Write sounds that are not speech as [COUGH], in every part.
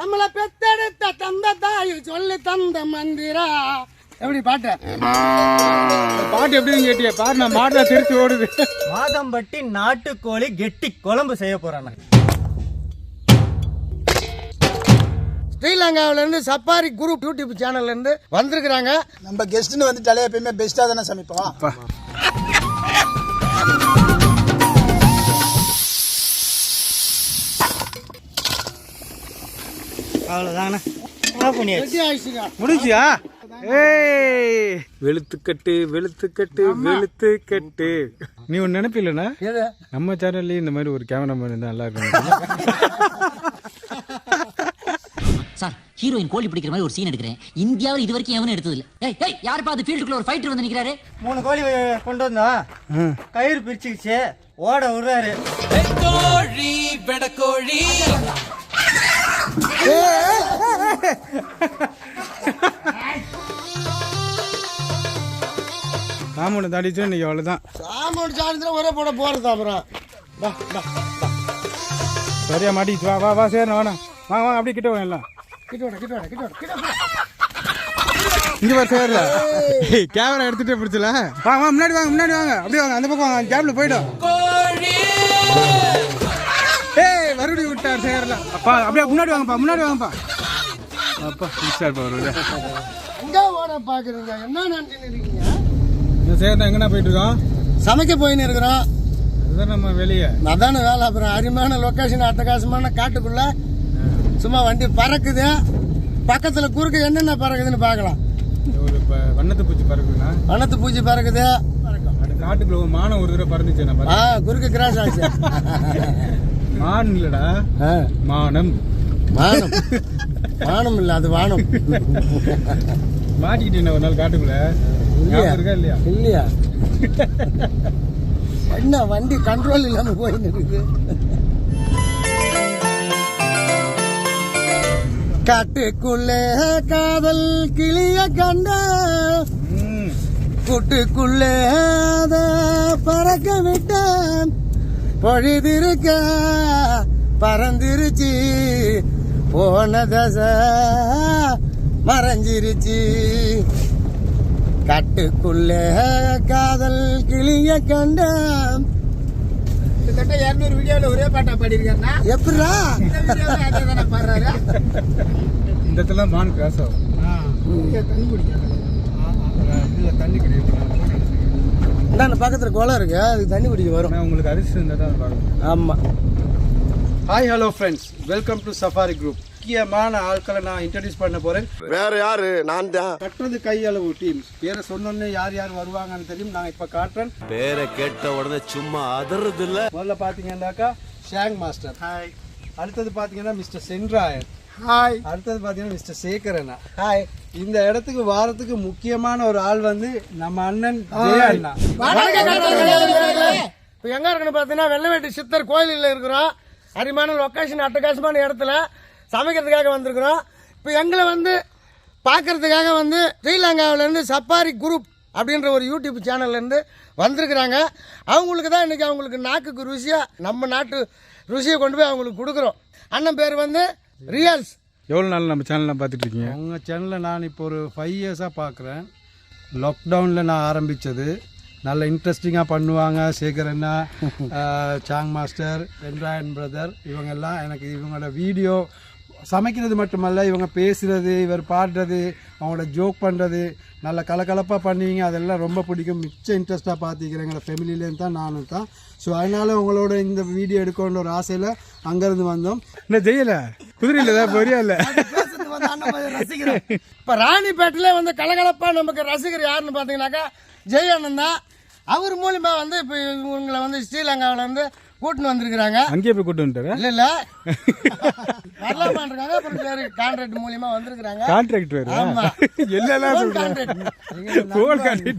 நம்மள பெத்தெடுத்த தந்த தாய் சொல்லி தந்த மந்திரா. எப்படி பாட்டு? பாட்டு எப்படின்னு கேட்டியா பாரு நான் மாட்டா திருச்சி ஓடுது. மாதம்பட்டி நாட்டுக்கோழி கெட்டி குழம்பு செய்ய போறேன் ஸ்ரீலங்காவில இருந்து சப்பாரி குரூப் யூடியூப் சேனல்ல இருந்து வந்திருக்கிறாங்க. நம்ம கெஸ்ட்னு வந்துட்டாலே எப்பயுமே பெஸ்ட்டாக தானே சமைப்போம். அவ்வளோதாங்கண்ணா முடிஞ்சியா? ஏய்! வெளுத்துக்கட்டு வெளுத்துக்கட்டு வெளுத்துக்கட்டு. நீ ஒன்று நினைப்பில்லண்ணா? நம்ம சேனல்லையும் இந்த மாதிரி ஒரு கேமராமேன் இருந்தால் நல்லா இருக்கும். சார் ஹீரோயின் கோழி பிடிக்கிற மாதிரி ஒரு சீன் எடுக்கிறேன். இந்தியாவில் இது வரைக்கும் எவனும் எடுத்தது இல்ல ஏய் ஏய் யாருப்பா அது ஃபீல்டுக்குள்ள ஒரு ஃபைட்டர் வந்து நிக்கிறாரு? மூணு கோழி கொண்டு வந்தா கயிறு பிரிச்சுக்கிச்சு ஓட விடுறாரு. [LAUGHS] ராமனை தாடிச்சு இன்னைக்கு அவ்வளோதான் சாமோடு சாயந்தரம் ஒரே போட போறது அப்புறம் வா, வா. சரியா மாட்டிச்சு வா வா வா சரி வேணாம் வாங்க வாங்க அப்படியே கிட்ட எல்லாம். கிட்ட வாடா, கிட்ட வாடா, கிட்ட வாடா, கிட்ட. இங்க பாரு சேர்ல. கேமரா எடுத்துட்டே பிடிச்சல? வாங்க வாங்க முன்னாடி வாங்க முன்னாடி வாங்க. அப்படியே வாங்க அந்த பக்கம் வாங்க கேப்ல போயிடும் விட்டார் சேர்ல. அப்பா அப்படியே முன்னாடி வாங்கப்பா முன்னாடி வாங்கப்பா. அப்பா மிஸ்டர் பவர் எங்க ஓட பாக்குறீங்க? என்ன இருக்கீங்க? இந்த சேர்ந்தா எங்கண்ணா போயிட்டு இருக்கோம் சமைக்க போயின்னு இருக்கிறோம். அதுதான் நம்ம வெளியே. அதான வேலை அப்புறம் அருமையான லொக்கேஷன் அட்டகாசமான காட்டுக்குள்ள. சும்மா வண்டி பறக்குது. பக்கத்துல குறுக்க என்னென்ன பறக்குதுன்னு பார்க்கலாம். வண்ணத்து பூச்சி பறக்குதுண்ணா? வனத்து பூச்சி பறக்குது. காட்டுக்குள்ள மானம் ஒரு தடவை பறந்துச்சு குறுக்க கிராஸ் ஆச்சு. [LAUGHS] மான் இல்லடா. ஆ, மானம். வானம் வானம் இல்ல அது வானம். மாட்டிக்கிட்டேன் ஒரு நாள் காட்டுக்குள்ள? ஞாபகம் இருக்கா இல்லையா? இல்லையா? என்ன வண்டி கண்ட்ரோல் இல்லாம போயின்னு இருக்குது? காட்டுக்குள்ளே காதல் கிளிய கண்ட. கூட்டுக்குள்ளே அத பறக்க விட்டேன். பொழுதிருக்க பறந்துருச்சு. போன தசை மறைஞ்சிருச்சு. கட்டுக்குள்ளே காதல் கிளிய கண்ட கிட்டத்தட்ட இரநூறு வீடியோவில் ஒரே பாட்டா பாடியிருக்காருண்ணா. எப்படா பாடுறாரு. இந்த இடத்துல மான் கிராஸ் ஆகும். தண்ணி குடிக்காது. தண்ணி கிடையாது இந்த பக்கத்துல குளம் இருக்கு. அதுக்கு தண்ணி குடிக்க வரும். உங்களுக்கு அரிசி இருந்தால் தான் பார்க்கணும் ஆமா. Hi hello friends welcome to safari group முக்கியமான ஆட்களை நான் இன்ட்ரடியூஸ் பண்ண போறேன். வேற யாரு? நான் தான். கட்டுறது கையளவு டீம் பேரை சொன்னோன்னே யார் யார் வருவாங்கன்னு தெரியும். நான் இப்ப காட்டுறேன். பேரை கேட்ட உடனே சும்மா அதறது இல்ல முதல்ல பாத்தீங்கன்னாக்கா ஷாங் மாஸ்டர் ஹாய் அடுத்தது பாத்தீங்கன்னா மிஸ்டர் சென்ராயன் ஹாய் அடுத்தது பாத்தீங்கன்னா மிஸ்டர் சேகரண்ணா. ஹாய் இந்த இடத்துக்கு வாரத்துக்கு முக்கியமான ஒரு ஆள் வந்து நம்ம அண்ணன் அண்ணா. இப்போ எங்க இருக்குன்னு பார்த்தீங்கன்னா வெள்ளவேட்டி சித்தர் கோயிலில் இருக்கிறோம். அருமையான லொக்கேஷன் அட்டகாசமான இடத்துல சமைக்கிறதுக்காக வந்திருக்கிறோம். இப்போ எங்களை வந்து பார்க்கறதுக்காக வந்து ஸ்ரீலங்காவிலேருந்து சப்பாரி குரூப் அப்படின்ற ஒரு யூடியூப் சேனல்லேருந்து வந்திருக்கிறாங்க. அவங்களுக்கு தான் இன்றைக்கி அவங்களுக்கு நாக்குக்கு ருசியாக நம்ம நாட்டு ருசியை கொண்டு போய் அவங்களுக்கு கொடுக்குறோம். அண்ணன் பேர் வந்து ரியல்ஸ் எவ்வளோ நாள் நம்ம சேனல்லாம் பார்த்துட்டு இருக்கீங்க? உங்க சேனலை நான் இப்போ ஒரு ஃபைவ் இயர்ஸாக பார்க்குறேன். லாக்டவுனில் நான் ஆரம்பித்தது நல்ல இன்ட்ரெஸ்டிங்காக பண்ணுவாங்க. சேகர் அண்ணா ஆஹ், சாங் மாஸ்டர் வெண்ராயன் பிரதர் இவங்கெல்லாம் எனக்கு இவங்களோட வீடியோ சமைக்கிறது மட்டுமல்ல இவங்க பேசுகிறது இவர் பாடுறது அவங்களோட ஜோக் பண்ணுறது நல்ல கலகலப்பாக பண்ணுவீங்க. அதெல்லாம் ரொம்ப பிடிக்கும். மிச்ச இன்ட்ரெஸ்ட்டாக பார்த்துக்கிறேன். எங்களோட ஃபேமிலியிலேருந்து தான் நானும் தான். ஸோ அதனால் உங்களோட இந்த வீடியோ எடுக்கணுன்ற ஒரு ஆசையில் அங்கேருந்து வந்தோம். என்ன செய்யல குதிரையில் ஏதாவது பொரியா இல்லை? ரசிகர் இப்போ ராணிப்பேட்டில் வந்து கலகலப்பாக நமக்கு ரசிகர் யாருன்னு பார்த்தீங்கன்னாக்கா ஜெய் அண்ணன் தான். அவர் மூலியமா வந்து இப்போ இவங்களை வந்து ஸ்ரீலங்காவில் வந்து கூட்டின்னு வந்திருக்கிறாங்க. அங்கேயே போய் கூட்டு வந்துட்டாரா? இல்ல இல்ல. வரலாமான்றாங்க அப்புறம் சரி கான்ட்ராக்ட் மூலியமா வந்திருக்கிறாங்க. கான்ட்ராக்ட் வேறு ஆமா. எல்லாம் [LAUGHS] contract.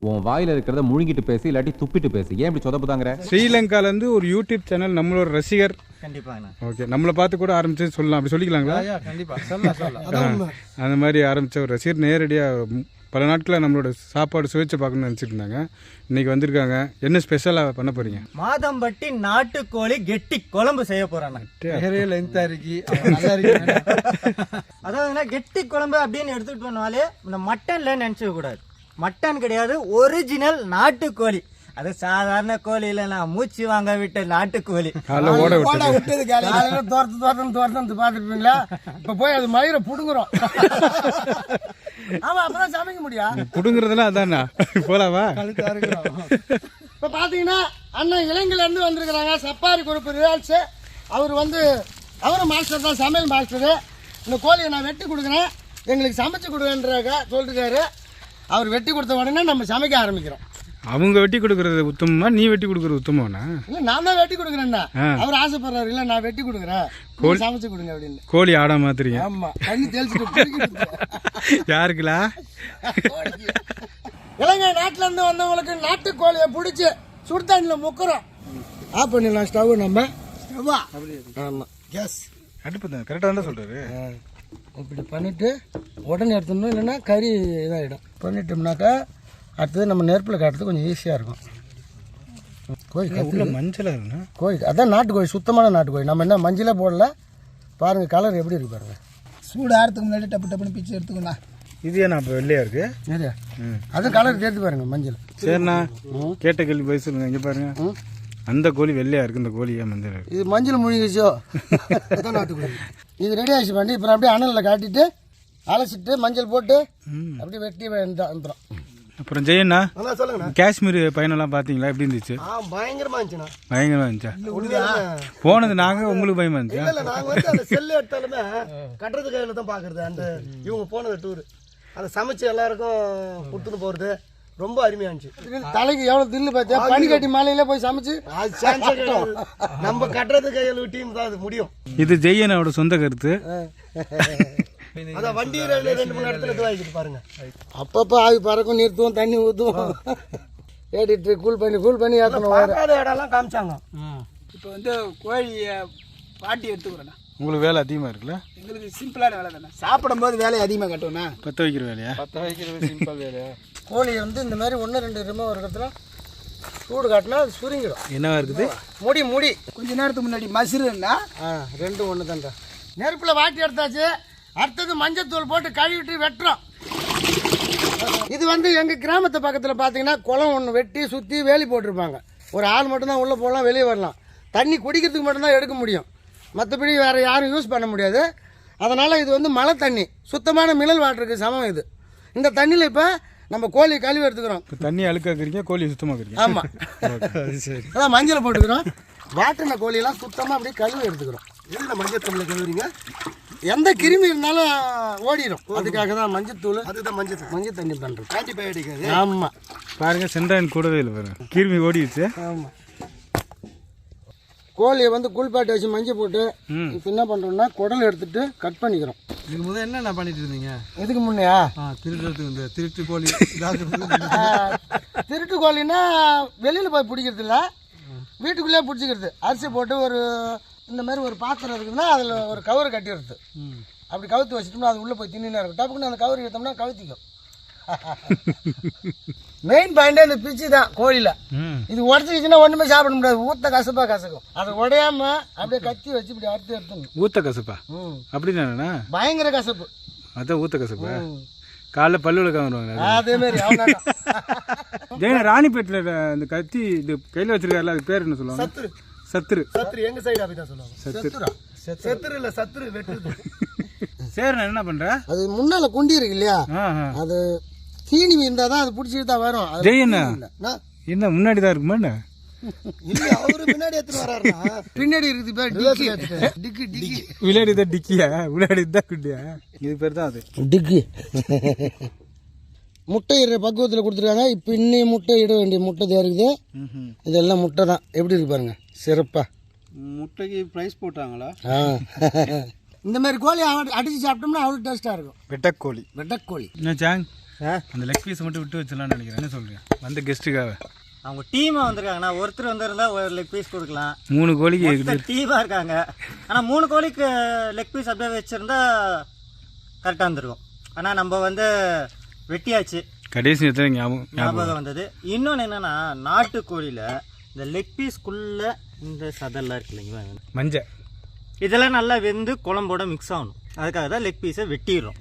உன் வாயில இருக்கிறத முழுங்கிட்டு பேசு இல்லாட்டி துப்பிட்டு பேசு. ஏன் இப்படி சொதப்புதாங்கிற ஸ்ரீலங்கால இருந்து ஒரு யூடியூப் சேனல் நம்மளோட ரசிகர். கண்டிப்பாங்கண்ணா. ஓகே நம்மளை பார்த்து கூட ஆரம்பிச்சு சொல்லலாம். அப்படி சொல்லிக்கலாங்களா? ஆ, அந்த மாதிரி ஆரம்பிச்ச ஒரு ரசிகர் நேரடியாக பல நாட்களாக நம்மளோட சாப்பாடு சுவைச்சு பார்க்கணும்னு நினச்சிட்டு இருந்தாங்க. இன்னைக்கு வந்திருக்காங்க. என்ன ஸ்பெஷலாக பண்ண போறீங்க? மாதம்பட்டி நாட்டுக்கோழி கெட்டி குழம்பு செய்ய [LAUGHS] இருக்கு. அதாவதுன்னா கெட்டி குழம்பு அப்படின்னு எடுத்துட்டு போனாலே இந்த மட்டன்ல நினைச்சுக்க கூடாது. மட்டன் கிடையாது ஒரிஜினல் நாட்டுக்கோழி. அது சாதாரண கோழி இல்லைண்ணா. மூச்சு வாங்க விட்ட நாட்டுக்கோழி. காலைல ஓட போடா விட்டது. காலையில தோர்த்து தோர்த்தம் தோர்த்தம் பார்த்துருப்பீங்களா? இப்ப போய் அது மயிரை புடுங்குறோம். ஆமா அப்பதான் சமைக்க முடியும். புடுங்குறதெல்லாம் அதானா போலாவா? இப்ப பாத்தீங்கன்னா அண்ணன் இலங்கையில இருந்து வந்திருக்கிறாங்க. சப்பாரி குரூப் ரியால்ஸ். அவர் வந்து அவரும் மாஸ்டர் தான் சமையல் மாஸ்டர். இந்த கோழியை நான் வெட்டி கொடுக்குறேன். எங்களுக்கு சமைச்சு கொடுங்கன்றாங்க சொல்லிருக்காரு. அவர் வெட்டி கொடுத்த உடனே நம்ம சமைக்க ஆரம்பிக்கிறோம். அவங்க வெட்டி கொடுக்கறது உத்தமமா நீ வெட்டி கொடுக்கறது உத்தமமாண்ணா? இல்ல நான் தான் வெட்டி கொடுக்குறேன்னா ஆ. அவர் ஆசைப்படுறாரு இல்ல நான் வெட்டி கொடுக்குறேன். நீங்க சமைச்சு கொடுங்க அப்படின்னு. கோழி ஆடா மாத்திரிங்க ஆமா தண்ணி தெளிச்சுட்டு யாருக்குலா? இலங்கை நாட்டுல இருந்து வந்தவங்களுக்கு நாட்டுக்கோழியை பிடிச்சி சுடு தண்ணியில முக்குறோம். ஆஃப் பண்ணிடலாம் ஸ்டவ் நம்ம. ஸ்டவ்வா? ஆமா. எஸ் அடுப்பு தான் கரெக்டாக தான் சொல்றாரு. இப்படி பண்ணிட்டு உடனே எடுத்துடணும் இல்லைன்னா கறி இதாகிடும் பண்ணிட்டோம்னாக்கா அடுத்தது நம்ம நெருப்பில் காட்டுறது கொஞ்சம் ஈஸியாக இருக்கும். கோழி உள்ள கத்துது. மஞ்சளா இருக்குண்ணா? கோழி அதான் நாட்டுக்கோழி சுத்தமான நாட்டுக்கோழி நம்ம என்ன மஞ்சளே போடல. பாருங்க கலர் எப்படி இருக்கு பாருங்க. சூடு ஆறதுக்கு முன்னாடி டப்பு டப்புன்னு பிச்சு எடுத்துக்கோண்ணா. இது ஏன்னா அப்போ வெள்ளையா இருக்கு? சரியா அது கலர் சேர்த்து பாருங்க மஞ்சள். சரிண்ணா. கேட்ட கேள்வி போய் சொல்லுங்க இங்க பாருங்க. அந்த கோழி வெள்ளையா இருக்கு இந்த கோழி ஏன் மஞ்சள் இருக்கு? இது மஞ்சள் முழுங்கிச்சோ இது ரெடி ஆயிடுச்சு பண்ணி இப்போ அப்படியே அனலில் காட்டிட்டு அலசிட்டு மஞ்சள் போட்டு அப்படியே வெட்டி வந்துடும் அப்புறம் ஜெயண்ணா அண்ணா சொல்லுங்கண்ணா. காஷ்மீர் பயணம்லாம் பார்த்தீங்களா? எப்படி இருந்துச்சு? ஆ பயங்கரமா இருந்துச்சுண்ணா. பயங்கரமா இருந்துச்சா? போனது நாங்க உங்களுக்கு பயமா இருந்துச்சா? இல்ல நாங்க வந்து அந்த செல்லு எடுத்தாலுமே கட்டுறது கையில தான் பாக்குறது அந்த இவங்க போனது டூர் அதை சமைச்சு எல்லாருக்கும் கொடுத்துட்டு போறது ரொம்ப அருமையா இருந்துச்சு. தலைக்கு எவ்வளவு தில்லு பார்த்தியா பனி கட்டி மலையில போய் சமைச்சு? நம்ம கட்டுறது கையில் டீம் தான் அது முடியும். இது ஜெய்யனோட சொந்த கருத்து. அதான் வண்டி ரெண்டு மூணு இடத்துல இதுவாகிட்டு பாருங்க. அப்பப்போ ஆவி பறக்கும் நிறுத்துவோம் தண்ணி ஊற்றுவோம் ஏடிட்டு கூல் பண்ணி கூல் பண்ணி ஏற்றணும் இடம்லாம் காமிச்சாங்க. இப்போ வந்து கோழியை பாட்டி எடுத்துக்கிறேண்ணா. உங்களுக்கு வேலை அதிகமா இருக்குல்ல? எங்களுக்கு சிம்பிளான வேலை தானே. சாப்பிடும்போது வேலையை அதிகமாக கட்டுவோண்ணா. பத்த வைக்கிற வேலையா? கோழி வந்து இந்த மாதிரி ஒன்று ரெண்டு ரிமோ ஒரு இடத்துல சூடு காட்டினா அது சுருங்கிடும். என்னவா இருக்குது? முடி முடி. கொஞ்ச நேரத்துக்கு முன்னாடி மசுருன்னா ஆ ரெண்டும் ஒன்று தான்டா நெருப்பில் வாட்டி எடுத்தாச்சு. அடுத்தது மஞ்சத்தூள் போட்டு கழுவிட்டு வெட்டுறோம். இது வந்து எங்கள் கிராமத்து பக்கத்தில் பார்த்தீங்கன்னா குளம் ஒன்று வெட்டி சுற்றி வேலி போட்டிருப்பாங்க. ஒரு ஆள் மட்டும்தான் உள்ளே போகலாம் வெளியே வரலாம். தண்ணி குடிக்கிறதுக்கு மட்டும்தான் எடுக்க முடியும். மற்றபடி வேறு யாரும் யூஸ் பண்ண முடியாது. அதனால் இது வந்து மழை தண்ணி. சுத்தமான மினல் வாட்டருக்கு சமம் இது. இந்த தண்ணியில் இப்போ நம்ம கோழி கழுவி எடுத்துக்கிறோம். தண்ணி அழுக்காக்குறீங்க கோழி சுத்தமாக்குறீங்க ஆமாம் அதான் மஞ்சள் போட்டுக்கிறோம். வாட்டின கோழியெல்லாம் சுத்தமாக அப்படியே கழுவி எடுத்துக்கிறோம். எதில் மஞ்சள் தூளில் கழுவுறீங்க? எந்த கிருமி இருந்தாலும் ஓடிடும் அதுக்காக தான் மஞ்சள் தூள் அதுதான் மஞ்சள் மஞ்சள் தண்ணி பண்ணுறது ஆன்டிபயோட்டிக் ஆமாம் பாருங்க சென்றாயன் கூடவே இல்லை பாருங்க. கிருமி ஓடிடுச்சு. ஆமாம் கோழியை வந்து குளிப்பாட்டி வச்சு மஞ்சள் போட்டு இப்போ என்ன பண்ணுறோம்னா குடல் எடுத்துட்டு கட் பண்ணிக்கிறோம். இதுக்கு முதல்ல என்னென்ன பண்ணிட்டு இருந்தீங்க? எதுக்கு முன்னையா? திருடுறதுக்கு இந்த திருட்டு கோழி. திருட்டு கோழின்னா வெளியில் போய் பிடிக்கிறது இல்லை வீட்டுக்குள்ளேயே பிடிச்சிக்கிறது. அரிசி போட்டு ஒரு இந்த மாதிரி ஒரு பாத்திரம் இருக்குதுன்னா அதில் ஒரு கவர் கட்டிடுறது. அப்படி கவுத்து வச்சிட்டோம்னா அது உள்ளே போய் தின்னு இருக்கும். டப்புக்குன்னு அந்த கவர் எடுத்தோம்னா கவுத்திக்கும். [LAUGHS] மெயின் பாயிண்டே இந்த பிச்சு தான் கோழியில் இது உடச்சிக்கிச்சுன்னா ஒன்றுமே சாப்பிட முடியாது. ஊத்த கசப்பா கசக்கும். அதை உடையாம அப்படியே கத்தி வச்சு இப்படி அறுத்து எடுத்துடணும் ஊத்த கசப்பா? ம். அப்படின்னா பயங்கர கசப்பு. அதான் ஊத்த கசப்பா? காலைல பல்லு விளக்க வருவாங்க அதே? மாதிரி. [LAUGHS] ஜெயன ராணிப்பேட்டில் இந்த கத்தி இது கையில் வச்சிருக்காருல அதுக்கு பேர் என்ன சொல்லுவாங்க? சத்துரு. சத்துரு சத்துரு எங்க சைடு அப்படிதான் சொல்லுவாங்க? சத்துரா. சத்துரு? இல்ல சத்துரு வெட்டுறது. [LAUGHS] சரி நான் என்ன பண்ற? அது முன்னால குண்டி இருக்கு இல்லையா. அது தீனி இருந்தா தான் அது பிடிச்சிட்டு தான் வரும். ஜெயண்ணா என்ன? முன்னாடி தான் இருக்குமா என்ன? இல்ல அவரு பின்னாடி எடுத்துட்டு வராருனா பின்னாடி இருக்குது பேர் டிக்கி. டிக்கி டிக்கி. விளையாடி தான் டிக்கியா? விளையாடி தான் குட்டியா இது பேர் தான் அது. டிக்கி. முட்டை இடுற பக்குவத்தில் கொடுத்துருக்காங்க. இப்போ இன்னும் முட்டை இட வேண்டிய முட்டை தான் இருக்குது இதெல்லாம் முட்டை தான். எப்படி இருக்கு பாருங்க. சிறப்பா. முட்டைக்கு ப்ரைஸ் போட்டாங்களா? ஆ. இந்த மாதிரி கோழி அவ- அடிச்சு சாப்பிட்டோம்னா அவ்வளோ டேஸ்ட்டாக இருக்கும். வெட்டக்கோழி. வெட்டக்கோழி. என்ன சாங் அந்த லெக் பீஸ் மட்டும் விட்டு வச்சிடலாம்னு நினைக்கிறேன். என்ன சொல்றீங்க? வந்த கெஸ்ட்டுக்காக அவங்க டீமா வந்திருக்காங்கண்ணா ஒருத்தர் வந்திருந்தா ஒரு லெக் பீஸ் கொடுக்கலாம். மூணு கோழிக்கு டீமா இருக்காங்க. ஆனா மூணு கோழிக்கு லெக் பீஸ் அப்படியே வச்சிருந்தா கரெக்டா இருந்திருக்கும். ஆனா நம்ம வந்து வெட்டியாச்சு. கடைசி ஞாபகம் ஞாபகம் வந்தது. இன்னொன்று என்னன்னா நாட்டுக்கோழியில் இந்த லெக் பீஸ்க்குள்ள இந்த சதெல்லாம் இருக்கு இல்லைங்களா மஞ்சள். இதெல்லாம் நல்லா வெந்து குழம்போட மிக்ஸ் ஆகணும். அதுக்காக தான் லெக் பீஸை வெட்டிடுறோம்.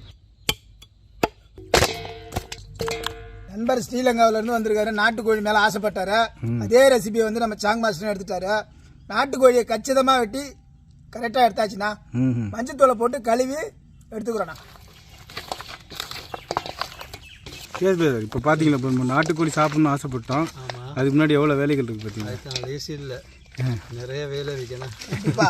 நண்பர் ஸ்ரீலங்காவில இருந்து வந்திருக்காரு. நாட்டுக்கோழி மேல ஆசைப்பட்டாரு. அதே ரெசிபியை வந்து நம்ம சாங் மாஸ்டர் எடுத்துட்டாரு. நாட்டுக்கோழியை கச்சிதமா வெட்டி கரெக்டா எடுத்தாச்சுண்ணா. மஞ்சத்தூளை போட்டு கழுவி எடுத்துக்கிறோண்ணா. இப்போ பார்த்தீங்களா இப்போ நம்ம நாட்டுக்கோழி சாப்பிடணும்னு ஆசைப்பட்டோம். அதுக்கு முன்னாடி எவ்வளோ வேலைகள் இருக்குது பார்த்தீங்களா லேசி இல்லை. நிறைய வேலை கண்டிப்பா.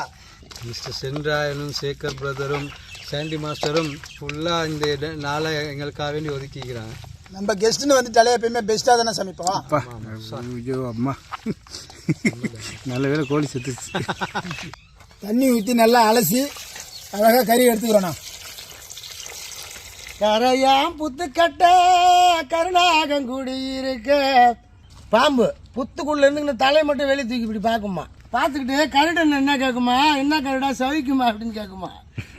மிஸ்டர் சென்ராயனும் சேகர் பிரதரும் சாண்டி மாஸ்டரும் ஃபுல்லாக இந்த நாளை எங்களுக்காக வேண்டி ஒதுக்கிக்கிறாங்க நம்ம கெஸ்ட்னு வந்துட்டாலே எப்பயுமே பெஸ்டா தானே சமைப்போம். அப்பா. ஐயோ அம்மா. நல்ல வேலை கோழி செத்துச்சு தண்ணி ஊற்றி நல்லா அலசி அழகா கறி எடுத்துக்கிறோண்ணா. கரையாம் புத்துக்கட்ட கருணாகங்குடி இருக்க. பாம்பு. புத்துக்குள்ள இருந்து இந்த தலை மட்டும் வெளியே தூக்கி இப்படி பார்க்குமா? பார்த்துக்கிட்டு கருடன் என்ன கேட்குமா? என்ன கருடா சவிக்குமா அப்படின்னு கேட்குமா?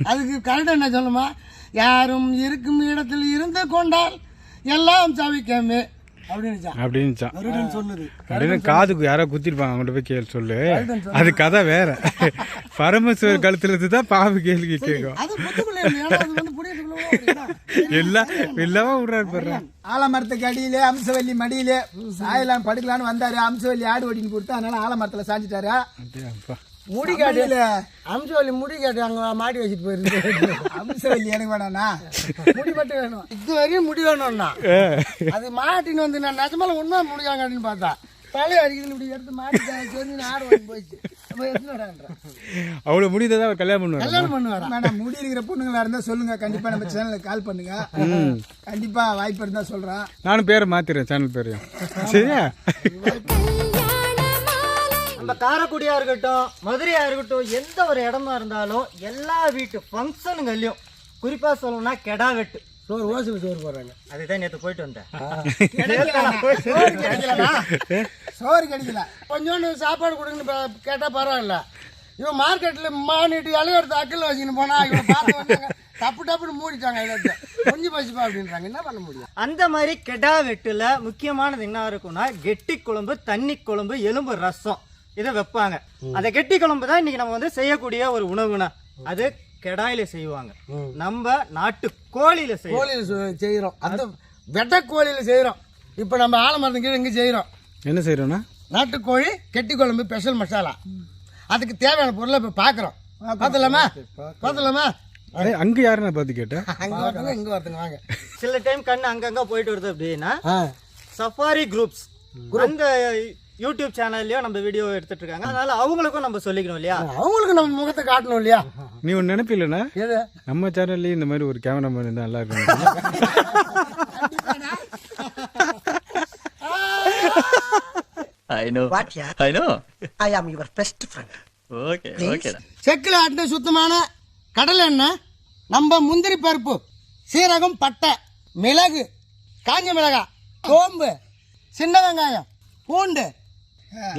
அதுக்கு கருடன் என்ன சொல்லுமா? யாரும் இருக்கும் இடத்தில் இருந்து கொண்டால் எல்லாம் சவிக்காமே. அப்படின்னுச்சான் அப்படின்னு காதுக்கு யாரோ குத்திருப்பாங்க அவங்கள்ட்ட போய் கேள்வி சொல்லு. அது கதை வேற. பரமேஸ்வர் கழுத்துல இருந்து தான் பாம்பு கேள்வி கேட்கும். [LAUGHS] எல்லாம் எல்லாமே விடுறாரு பாரு. ஆலமரத்துக்கு அடியிலே அம்சவல்லி மடியிலே. சாயலாம் படுக்கலான்னு வந்தாரு. அம்சவல்லி ஆடு ஓட்டின்னு கொடுத்து அதனால ஆலமரத்துல சாஞ்சிட்டாரு? முடி காட்டு. அம்சவல்லி முடி காட்டு அங்க மாட்டி வச்சுட்டு போயிருக்கு [LAUGHS] அம்சவல்லி எனக்கு வேணாண்ணா முடி மட்டும் வேணும். இது வரையும் முடி வேணும்னா. அது மாட்டின்னு வந்து நான் நிஜமால உண்மை முடியாங்க அப்படின்னு பார்த்தா தலையை அடிக்குதுன்னு இப்படி எடுத்து மாட்டிட்டேன் சொல்லி ஆடு ஓடி போயிடுச்சு. நம்ம எடுத்துன்னு வரான்றேன். அவ்வளோ முடியதான் அவர் கல்யாணம் பண்ணுவார்? கல்யாணம் பண்ணுவாரா? வேணாம் முடி இருக்கிற பொண்ணுங்களா இருந்தா சொல்லுங்க. கண்டிப்பா நம்ம சேனலுக்கு கால் பண்ணுங்க. கண்டிப்பா வாய்ப்பு இருந்தா சொல்றேன். நானும் பேரை மாத்திடுறேன் சேனல் பேரையும். சரியா? நம்ம காரைக்குடியா இருக்கட்டும் மதுரையா இருக்கட்டும் எந்த ஒரு இடமா இருந்தாலும் எல்லா வீட்டு ஃபங்க்ஷனுங்கள்லையும் குறிப்பா சொல்லணும்னா கெடா வெட்டு சோறு ஓசில் சோறு போடுறாங்க. அதுதான் நேற்று போயிட்டு வந்தேன். [LAUGHS] சோறு கிடைக்கலண்ணா. சோறு கிடைக்கல. கொஞ்சோண்டு சாப்பாடு கொடுங்கன்னு பா- கேட்டா பரவாயில்ல. இவன் மார்க்கெட்டில் மானிட்டு இலைய எடுத்து அக்கில் வச்சுக்கின்னு போனா இவன் பார்த்து வந்தாங்க. டப்பு டப்புன்னு மூடிட்டாங்க இலத்தை கொஞ்சம் பசிப்பா அப்படின்றாங்க. என்ன பண்ண முடியும்? அந்த மாதிரி கெடா வெட்டுல முக்கியமானது என்ன இருக்கும்னா கெட்டி குழம்பு தண்ணி குழம்பு எலும்பு ரசம். இதை வைப்பாங்க. அந்த கெட்டி குழம்பு தான் இன்னைக்கு நம்ம வந்து செய்யக்கூடிய ஒரு உணவுனா. அது கெடாயில செய்வாங்க. நம்ம நாட்டு கோழியில கோழியில் செய்கிறோம் அந்த வெட்டை கோழியில் செய்கிறோம் இப்போ நம்ம ஆலமரத்து கீழே இங்கே செய்கிறோம் என்ன செய்யறோம்னா? நாட்டுக்கோழி கெட்டி குழம்பு ஸ்பெஷல் மசாலா அதுக்கு தேவையான பொருளை இப்போ பார்க்குறோம் பார்த்துலாமா பார்த்துலாமா அங்க யாரு நான் பார்த்து கேட்டேன் [LAUGHS] அங்கே வரதுங்க இங்கே வரதுங்க வாங்க. சில டைம் கண்ணு அங்கங்க போயிட்டு வருது அப்படின்னா சஃபாரி குரூப்ஸ் அந்த யூடியூப் சேனல்லையும் நம்ம வீடியோ எடுத்துட்டு இருக்காங்க அதனால அவங்களுக்கும் நம்ம சொல்லிக்கணும் இல்லையா? அவங்களுக்கு நம்ம முகத்தை காட்டணும் இல்லையா? நீ ஒன்று நினைப்பில்லண்ணா? எது? நம்ம சேனல்லையும் இந்த மாதிரி ஒரு கேமராமேன் இருந்தா நல்லா இருக்கும். செக்கில் ஆட்டின சுத்தமான கடலை எண்ணெய் நம்ம முந்திரி பருப்பு சீரகம் பட்டை மிளகு காஞ்ச மிளகாய் சோம்பு சின்ன வெங்காயம் பூண்டு হ্যাঁ